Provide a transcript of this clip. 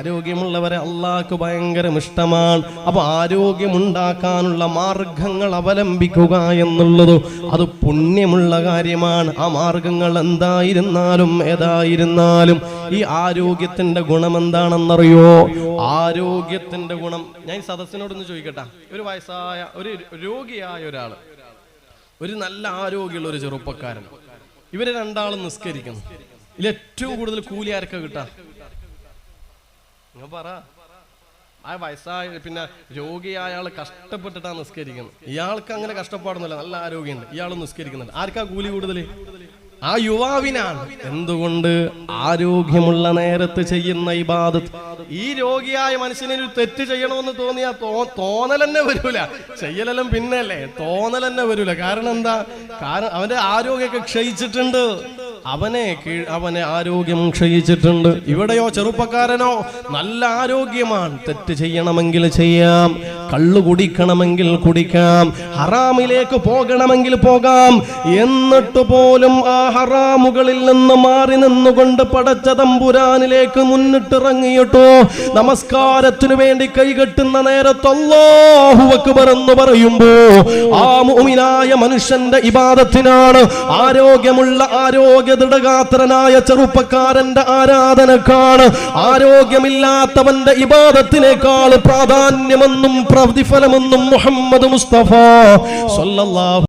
ആരോഗ്യമുള്ളവരെ അള്ളാഹ്ക്ക് ഭയങ്കര ഇഷ്ടമാണ്. അപ്പൊ ആരോഗ്യമുണ്ടാക്കാനുള്ള മാർഗങ്ങൾ അവലംബിക്കുക എന്നുള്ളത് അത് പുണ്യമുള്ള കാര്യമാണ്. ആ മാർഗങ്ങൾ എന്തായിരുന്നാലും ഏതായിരുന്നാലും ഈ ആരോഗ്യത്തിന്റെ ഗുണം എന്താണെന്നറിയോ? ആരോഗ്യത്തിന്റെ ഗുണം. ഞാൻ സദസ്സിനോടൊന്ന് ചോദിക്കട്ടെ. ഒരു വയസ്സായ ഒരു രോഗിയായ ഒരാൾ. ഒരു നല്ല ആരോഗ്യമുള്ള ഒരു ചെറുപ്പക്കാരൻ. ഇവരെ രണ്ടാളും നിസ്കരിക്കുന്നു. ഇതിൽ ഏറ്റവും കൂടുതൽ കൂലി ആർക്കാ കിട്ടാ? നിങ്ങൾ പറ. ആ വയസ്സായ പിന്നെ രോഗിയായ അയാൾ കഷ്ടപ്പെട്ടിട്ടാണ് നിസ്കരിക്കുന്നത്. ഇയാൾക്ക് അങ്ങനെ കഷ്ടപ്പാടൊന്നുമില്ല. നല്ല ആരോഗ്യമുണ്ട്. ഇയാൾ നിസ്കരിക്കുന്നുണ്ട്. ആർക്കാ കൂലി കൂടുതൽ ആ യുവാവിനാണ്. എന്തുകൊണ്ട് ആരോഗ്യമുള്ള നേരത്ത് ചെയ്യുന്ന ഇബാദത്ത്? ഈ രോഗിയായ മനുഷ്യനെ ഒരു തെറ്റ് ചെയ്യണമെന്ന് തോന്നിയാ തോന്നൽ തന്നെ വരൂല. ചെയ്യലെല്ലാം പിന്നല്ലേ തോന്നൽ തന്നെ വരൂല. കാരണം എന്താ? കാരണം അവന്റെ ആരോഗ്യമൊക്കെ ക്ഷയിച്ചിട്ടുണ്ട്. അവനെ അവനെ ആരോഗ്യം ക്ഷയിച്ചിട്ടുണ്ട്. ഇവിടെയോ ചെറുപ്പക്കാരനോ? നല്ല ആരോഗ്യമാണ്. തെറ്റ് ചെയ്യണമെങ്കിൽ ചെയ്യാം. കള്ളു കുടിക്കണമെങ്കിൽ കുടിക്കാം. ഹറാമിലേക്ക് പോകണമെങ്കിൽ പോകാം. എന്നിട്ട് പോലും ആ ഹറാമുകളിൽ നിന്ന് മാറി നിന്നുകൊണ്ട് പടച്ച തമ്പുരാനിലേക്ക് മുന്നിട്ടിറങ്ങിയിട്ടോ? നമസ്കാരത്തിനു വേണ്ടി കൈകെട്ടുന്ന നേരത്ത് അല്ലാഹു അക്ബർ എന്ന് പറയുമ്പോ ആ മുഅ്മിനായ മനുഷ്യന്റെ ഇബാദത്തിനാണ് ആരോഗ്യമുള്ള ആരോഗ്യ ദൃഢഗാത്രനായ ചെറുപ്പക്കാരന്റെ ആരാധനക്കാണ്. ആരോഗ്യമില്ലാത്തവന്റെ ഇബാദത്തിനേക്കാൾ പ്രാധാന്യമെന്നും പ്രതിഫലമെന്നും മുഹമ്മദ് മുസ്തഫ സല്ലല്ലാഹു